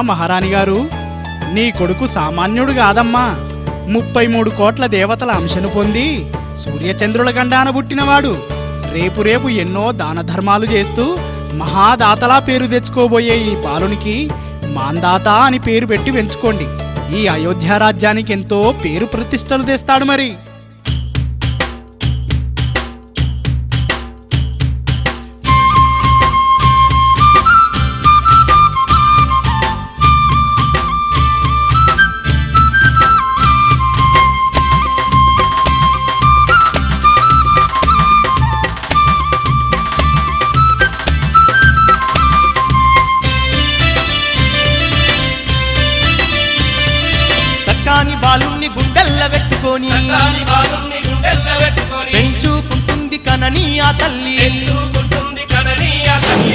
మహారాణి గారు నీ కొడుకు సామాన్యుడు కాదమ్మా. ముప్పై మూడు కోట్ల దేవతల అంశను పొంది సూర్యచంద్రుల గండాన పుట్టినవాడు. రేపు రేపు ఎన్నో దాన ధర్మాలు చేస్తూ మహాదాతలా పేరు తెచ్చుకోబోయే ఈ బాలునికి మాందాత అని పేరు పెట్టి పెంచుకోండి ఈ అయోధ్య రాజ్యానికి ఎంతో పేరు ప్రతిష్టలు తెస్తాడు మరి. సక్కాని బాలుణ్ణి గుండెల్ల పెట్టుకొని. కాని పెంచుకుంటుంది కనని ఆ తల్లి.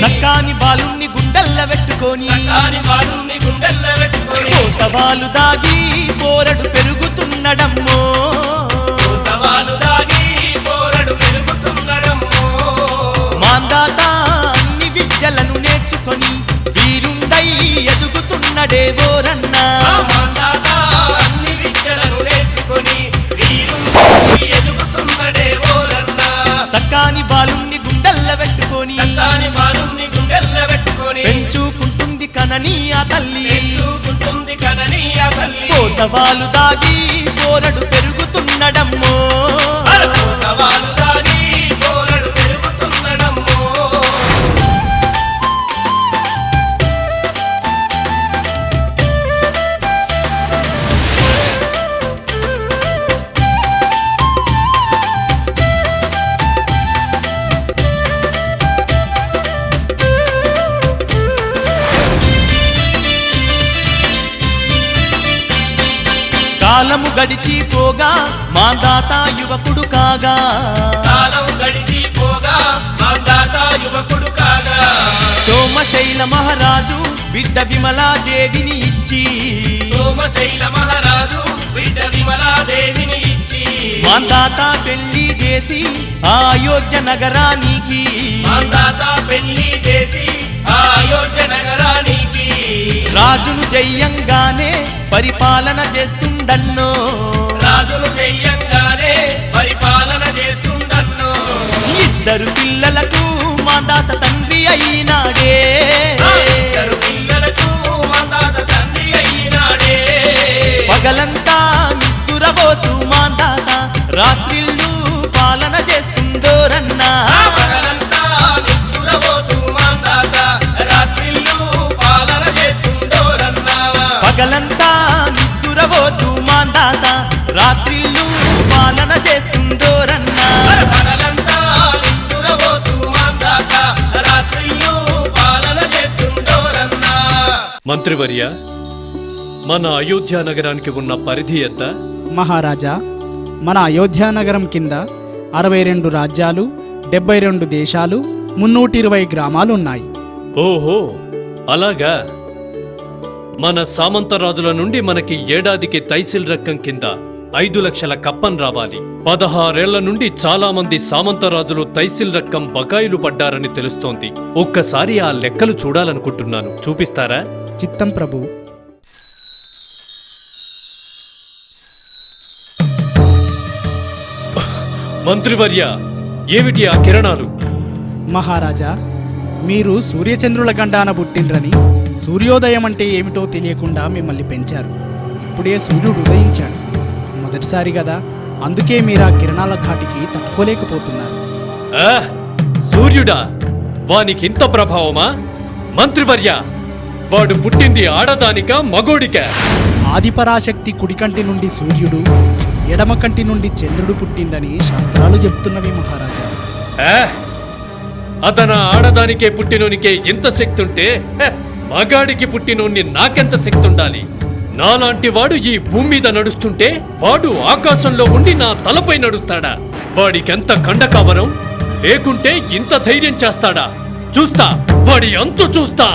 సక్కాని బాలుణ్ణి గుండెల్ల పెట్టుకొని. కాని బాలుని గుండెల్ల పెట్టుకొని. కోతవాలు దాగి పోరడు పెరుగుతున్నడమ్మో. ఆ తల్లి. కోతవాలు దాగి పోరడు కాలము గడిచిపోగా మాందాత యువకుడు కాగా. కాలం గడిచిపోగా మందాత యువకుడు కాగా. సోమశైల మహారాజు బిడ్డ విమలాదేవిని ఇచ్చి. సోమశైల మహారాజు బిడ్డ విమలాదేవిని ఇచ్చి. మాందాత పెళ్ళి చేసి అయోధ్య నగరానికి. మందాత పెళ్ళి చేసి అయోధ్య నగరానికి. రాజును జయ్యంగానే పరిపాలన చేస్తుండన్నో రాజును చెయ్యంగానే పరిపాలన చేస్తుండన్ను ఇద్దరు పిల్లలకు మాందాత తండ్రి అయినాడే మంత్రివర్య మన అయోధ్య నగరానికి ఉన్న పరిధి ఎంత? మహారాజా మన అయోధ్య నగరం కింద అరవై రెండు రాజ్యాలు డెబ్బై రెండు దేశాలు మున్నూటి ఇరవై గ్రామాలు ఉన్నాయి ఓహో అలాగా. మన సామంతరాజుల నుండి మనకి ఏడాదికి తైసిల్ రక్కం కింద ఐదు లక్షల కప్పం రావాలి. పదహారేళ్ళ నుండి చాలా మంది సామంతరాజులు తైసిల్ రక్కం బకాయిలు పడ్డారని తెలుస్తోంది. ఒక్కసారి ఆ లెక్కలు చూడాలనుకుంటున్నాను. చూపిస్తారా? చిత్తం ప్రభు. మంత్రివర్య ఏమిటి ఆ కిరణాలు? మహారాజా మీరు సూర్యచంద్రుల గండాన పుట్టిండ్రని సూర్యోదయం అంటే ఏమిటో తెలియకుండా మిమ్మల్ని పెంచారు. ఇప్పుడే సూర్యుడు ఉదయించాడు. మొదటిసారి కదా. అందుకే మీరు ఆ కిరణాల ధాటికి తట్టుకోలేకపోతున్నారు. ఆ, సూర్యుడా వానికింత ప్రభావమా? మంత్రివర్య వాడు పుట్టింది ఆడదానిక మగోడిక. ఆదిపరాశక్తి కుడికంటి నుండి సూర్యుడు ఎడమ కంటి నుండి చంద్రుడు పుట్టిండని శాస్త్రాలు చెప్తున్నవి మహారాజా. ఆ, అతన ఆడదానికే పుట్టినోనికే ఇంత శక్తి ఉంటే హె, మగాడికి పుట్టినోన్ని నాకెంత శక్తి ఉండాలి నాలాంటి వాడు ఈ భూమి మీద నడుస్తుంటే వాడు ఆకాశంలో ఉండి నా తలపై నడుస్తాడా? వాడికెంత కండకావరం లేకుంటే ఇంత ధైర్యం చేస్తాడా? చూస్తా వాడి అంతు చూస్తా!